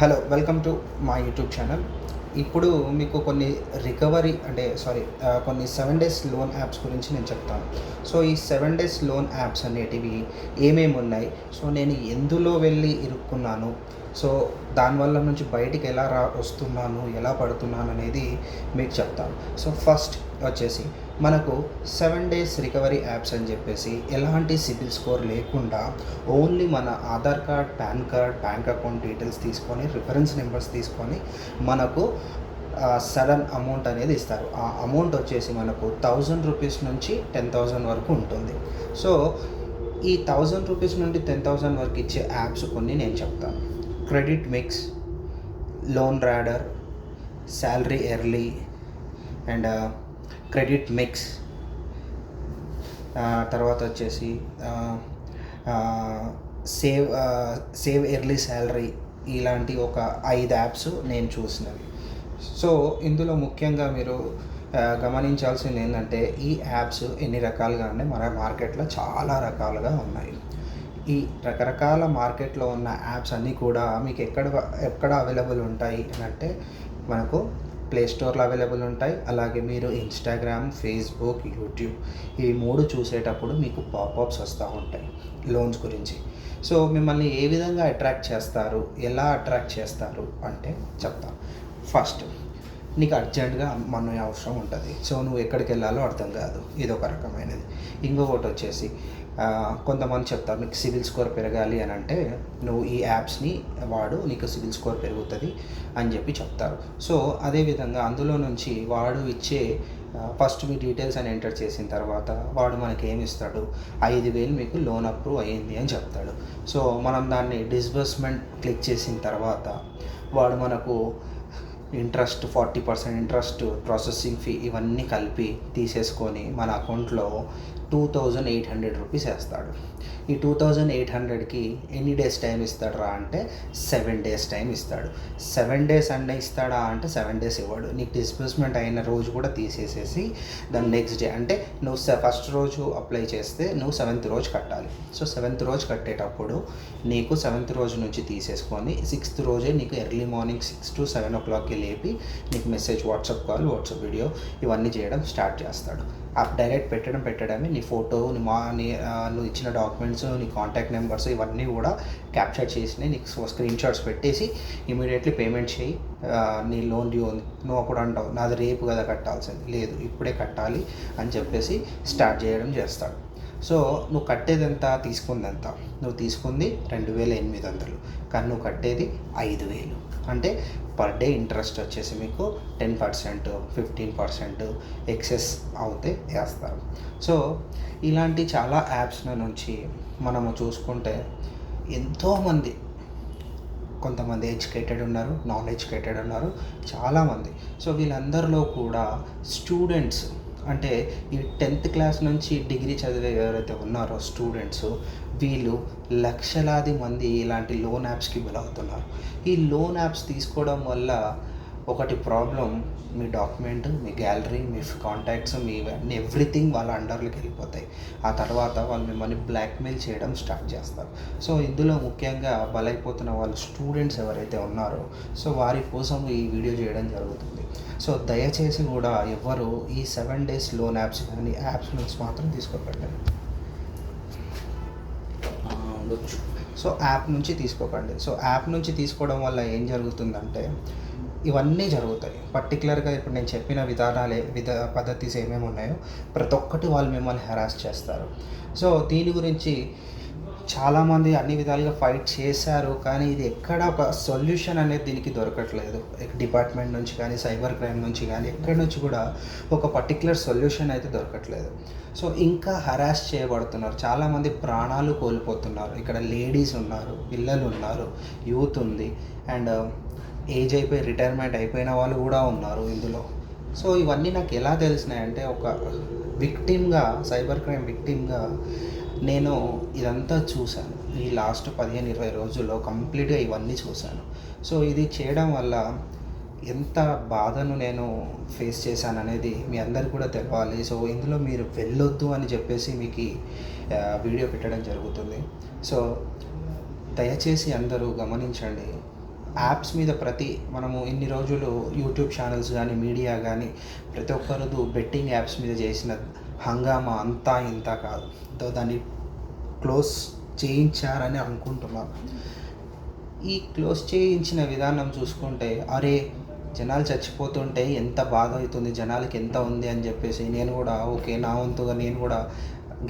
Hello welcome to మా YouTube channel. ఇప్పుడు మీకు కొన్ని రికవరీ అంటే సారీ కొన్ని సెవెన్ డేస్ లోన్ యాప్స్ గురించి నేను చెప్తాను. సో ఈ సెవెన్ డేస్ లోన్ యాప్స్ అనేటివి ఏమేమి ఉన్నాయి? సో నేను ఎందులో వెళ్ళి ఇరుక్కున్నాను? సో దానివల్ల నుంచి బయటికి ఎలా రా వస్తున్నాను? ఎలా పడుతున్నాను అనేది మీకు చెప్తాను. సో ఫస్ట్ వచ్చేసి మనకు సెవెన్ డేస్ రికవరీ యాప్స్ అని చెప్పేసి ఎలాంటి సిబిల్ స్కోర్ లేకుండా ఓన్లీ మన Aadhaar card PAN card bank account details తీసుకొని రిఫరెన్స్ నెంబర్స్ తీసుకొని మనకు సడన్ అమౌంట్ అనేది ఇస్తారు. ఆ అమౌంట్ వచ్చేసి మనకు థౌజండ్ రూపీస్ నుంచి టెన్ థౌజండ్ వరకు ఉంటుంది. సో ఈ థౌజండ్ రూపీస్ నుండి టెన్ థౌజండ్ వరకు ఇచ్చే యాప్స్ కొన్ని నేను చెప్తాను. Credit mix loan radar salary early and credit mix. తర్వాత వచ్చేసి సేవ్ సేవ్ ఎర్లీ శాలరీ ఇలాంటి ఒక ఐదు యాప్స్ నేను చూసినవి. సో ఇందులో ముఖ్యంగా మీరు గమనించాల్సింది ఏంటంటే ఈ యాప్స్ ఎన్ని రకాలుగా ఉన్నాయి మన మార్కెట్లో చాలా రకాలుగా ఉన్నాయి. ఈ రకరకాల మార్కెట్లో ఉన్న యాప్స్ అన్నీ కూడా మీకు ఎక్కడ ఎక్కడ అవైలబుల్ ఉంటాయి అని అంటే మనకు ప్లేస్టోర్లో అవైలబుల్ ఉంటాయి. అలాగే మీరు ఇన్స్టాగ్రామ్ ఫేస్బుక్ యూట్యూబ్ ఇవి మూడు చూసేటప్పుడు మీకు పాపప్స్ వస్తూ ఉంటాయి లోన్స్ గురించి. సో మిమ్మల్ని ఏ విధంగా అట్రాక్ట్ చేస్తారు? ఎలా అట్రాక్ట్ చేస్తారు? అంటే చెప్తాను ఫస్ట్ నీకు అర్జెంటుగా మన అవసరం ఉంటుంది. సో నువ్వు ఎక్కడికి వెళ్ళాలో అర్థం కాదు. ఇది ఒక రకమైనది. ఇంకొకటి వచ్చేసి కొంతమంది చెప్తారు నీకు సివిల్ స్కోర్ పెరగాలి అని అంటే నువ్వు ఈ యాప్స్ని వాడు నీకు సివిల్ స్కోర్ పెరుగుతుంది అని చెప్పి చెప్తారు. సో అదేవిధంగా అందులో నుంచి వాడు ఇచ్చే ఫస్ట్ మీ డీటెయిల్స్ అని ఎంటర్ చేసిన తర్వాత వాడు మనకి ఏమి ఇస్తాడు? ఐదు వేలు మీకు లోన్ అప్రూవ్ అయ్యింది అని చెప్తాడు. సో మనం దాన్ని డిస్బర్స్మెంట్ క్లిక్ చేసిన తర్వాత వాడు మనకు interest forty percent interest processing fee ఇవన్నీ కలిపి తీసేసుకొని మన అకౌంట్లో two thousand eight hundred rupees వేస్తాడు. ఈ టూ థౌజండ్ ఎయిట్ హండ్రెడ్కి ఎన్ని డేస్ టైం ఇస్తాడు రా అంటే సెవెన్ డేస్ టైం ఇస్తాడు. సెవెన్ డేస్ అంటే ఇస్తాడా అంటే సెవెన్ డేస్ ఇవ్వడు. నీకు డిస్బర్స్మెంట్ అయిన రోజు కూడా తీసేసేసి దాని నెక్స్ట్ డే అంటే నువ్వు ఫస్ట్ రోజు అప్లై చేస్తే నువ్వు సెవెంత్ రోజు కట్టాలి. సో సెవెంత్ రోజు కట్టేటప్పుడు నీకు సెవెంత్ రోజు నుంచి తీసేసుకొని సిక్స్త్ రోజే నీకు early morning six to seven ఓ క్లాక్కి లేపి నీకు message WhatsApp call WhatsApp video ఇవన్నీ చేయడం స్టార్ట్ చేస్తాడు. ఆ డైరెక్ట్ పెట్టడం పెట్టడమే. నీ ఫోటో నీ మా నీ నువ్వు ఇచ్చిన డాక్యుమెంట్స్ నీ కాంటాక్ట్ నెంబర్స్ ఇవన్నీ కూడా క్యాప్చర్ చేసి నీకు స్క్రీన్ షాట్స్ పెట్టేసి ఇమీడియట్లీ పేమెంట్ చేయి. నీ లోన్ డ్యూ ఉంది. నువ్వు అప్పుడు అంటావు నాది రేపు కదా కట్టాల్సింది. లేదు ఇప్పుడే కట్టాలి అని చెప్పేసి స్టార్ట్ చేయడం చేస్తాడు. సో నువ్వు కట్టేది ఎంత తీసుకుంది ఎంత నువ్వు తీసుకుంది రెండు వేల ఎనిమిది వందలు. కానీ నువ్వు కట్టేది ఐదు వేలు. అంటే పర్ డే ఇంట్రెస్ట్ వచ్చేసి మీకు ten percent fifteen percent excess అవుతే వేస్తారు. సో ఇలాంటి చాలా యాప్స్ నుంచి మనము చూసుకుంటే ఎంతోమంది కొంతమంది ఎడ్యుకేటెడ్ ఉన్నారు నాన్ ఎడ్యుకేటెడ్ ఉన్నారు చాలామంది సో వీళ్ళందరిలో కూడా స్టూడెంట్స్ అంటే ఈ టెన్త్ క్లాస్ నుంచి డిగ్రీ చదివే ఎవరైతే ఉన్నారో స్టూడెంట్స్ వీళ్ళు లక్షలాది మంది ఇలాంటి లోన్ యాప్స్కి బలవుతున్నారు. ఈ లోన్ యాప్స్ తీసుకోవడం వల్ల ఒకటి ప్రాబ్లం మీ డాక్యుమెంట్ మీ గ్యాలరీ మీ కాంటాక్ట్స్ మీ ఎవ్రీథింగ్ వాళ్ళ అండర్లోకి వెళ్ళిపోతాయి. ఆ తర్వాత వాళ్ళు మిమ్మల్ని బ్లాక్మెయిల్ చేయడం స్టార్ట్ చేస్తారు. సో ఇందులో ముఖ్యంగా బలైపోతున్న వాళ్ళు స్టూడెంట్స్ ఎవరైతే ఉన్నారో సో వారి కోసం ఈ వీడియో చేయడం జరుగుతుంది. సో దయచేసి కూడా ఎవరు ఈ సెవెన్ డేస్ లోన్ యాప్స్ కానీ యాప్స్ నుంచి మాత్రం తీసుకోకండి. ఉండొచ్చు. సో యాప్ నుంచి తీసుకోకండి. సో యాప్ నుంచి తీసుకోవడం వల్ల ఏం జరుగుతుందంటే ఇవన్నీ జరుగుతాయి. పర్టికులర్గా ఇప్పుడు నేను చెప్పిన విధానాలే విధ పద్ధతిస్ ఏమేమి ఉన్నాయో ప్రతి ఒక్కటి వాళ్ళు మిమ్మల్ని హెరాస్ చేస్తారు. సో దీని గురించి చాలామంది అన్ని విధాలుగా ఫైట్ చేశారు కానీ ఇది ఎక్కడ ఒక సొల్యూషన్ అనేది దీనికి దొరకట్లేదు. డిపార్ట్మెంట్ నుంచి కానీ సైబర్ క్రైమ్ నుంచి కానీ ఎక్కడి నుంచి కూడా ఒక పర్టికులర్ సొల్యూషన్ అయితే దొరకట్లేదు. సో ఇంకా హరాస్ చేయబడుతున్నారు. చాలామంది ప్రాణాలు కోల్పోతున్నారు. ఇక్కడ లేడీస్ ఉన్నారు పిల్లలు ఉన్నారు యూత్ ఉంది. అండ్ ఏజ్ అయిపోయి రిటైర్మెంట్ అయిపోయిన వాళ్ళు కూడా ఉన్నారు ఇందులో. సో ఇవన్నీ నాకు ఎలా తెలిసినాయంటే ఒక విక్టిమ్గా సైబర్ క్రైమ్ విక్టిమ్గా నేను ఇదంతా చూశాను. ఈ లాస్ట్ పదిహేను ఇరవై రోజుల్లో కంప్లీట్గా ఇవన్నీ చూశాను. సో ఇది చేయడం వల్ల ఎంత బాధను నేను ఫేస్ చేశాను అనేది మీ అందరికి కూడా తెలవాలి. సో ఇందులో మీరు వెళ్ళొద్దు అని చెప్పేసి మీకు వీడియో పెట్టడం జరుగుతుంది. సో దయచేసి అందరూ గమనించండి. యాప్స్ మీద ప్రతి మనము ఇన్ని రోజులు యూట్యూబ్ ఛానల్స్ కానీ మీడియా కానీ ప్రతి ఒక్కరు బెట్టింగ్ యాప్స్ మీద చేసిన హంగామా అంతా ఇంత కాదు. దో దాన్ని క్లోజ్ చేయించారని అనుకుంటున్నాను ఈ క్లోజ్ చేయించిన విధానం చూసుకుంటే అరే జనాలు చచ్చిపోతుంటే ఎంత బాధ అవుతుంది జనాలకి ఎంత ఉంది అని చెప్పేసి నేను కూడా ఓకే నా వంతుగా నేను కూడా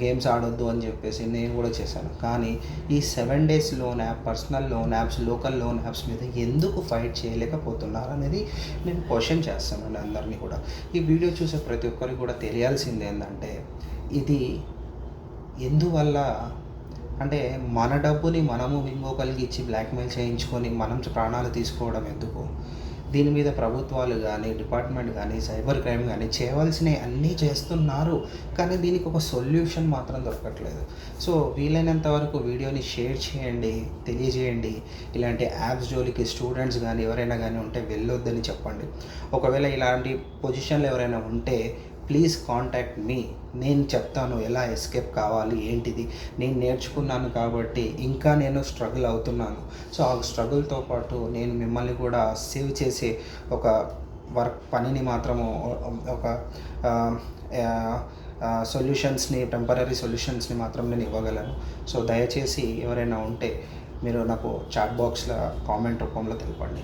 గేమ్స్ ఆడొద్దు అని చెప్పేసి నేను కూడా చేశాను. కానీ ఈ seven days loan app personal loan apps local loan apps మీద ఎందుకు ఫైట్ చేయలేకపోతున్నారు అనేది నేను క్వశ్చన్ చేస్తానండి అందరినీ కూడా. ఈ వీడియో చూసే ప్రతి ఒక్కరికి కూడా తెలియాల్సింది ఏంటంటే ఇది ఎందువల్ల అంటే మన డబ్బుని మనము ఇంకొకరికి ఇచ్చి బ్లాక్మెయిల్ చేయించుకొని మనం ప్రాణాలు తీసుకోవడం ఎందుకు? దీని మీద ప్రభుత్వాలు కానీ డిపార్ట్మెంట్ కానీ సైబర్ క్రైమ్ కానీ చేయవలసినవి అన్నీ చేస్తున్నారు. కానీ దీనికి ఒక సొల్యూషన్ మాత్రం దొరకట్లేదు. సో వీలైనంత వరకు వీడియోని షేర్ చేయండి తెలియజేయండి. ఇలాంటి యాప్స్ జోలికి స్టూడెంట్స్ కానీ ఎవరైనా కానీ ఉంటే వెళ్ళొద్దని చెప్పండి. ఒకవేళ ఇలాంటి పొజిషన్లో ఎవరైనా ఉంటే ప్లీజ్ కాంటాక్ట్ మీ. నేను చెప్తాను ఎలా ఎస్కేప్ కావాలి ఏంటిది? నేను నేర్చుకున్నాను కాబట్టి ఇంకా నేను స్ట్రగుల్ అవుతున్నాను. సో ఆ స్ట్రగుల్తో పాటు నేను మిమ్మల్ని కూడా సేవ్ చేసే ఒక వర్క్ పనిని మాత్రము ఒక సొల్యూషన్స్ని టెంపరీ సొల్యూషన్స్ని మాత్రం నేను ఇవ్వగలను. సో దయచేసి ఎవరైనా ఉంటే మీరు నాకు చాట్ బాక్స్లో కామెంట్ రూపంలో తెలపండి.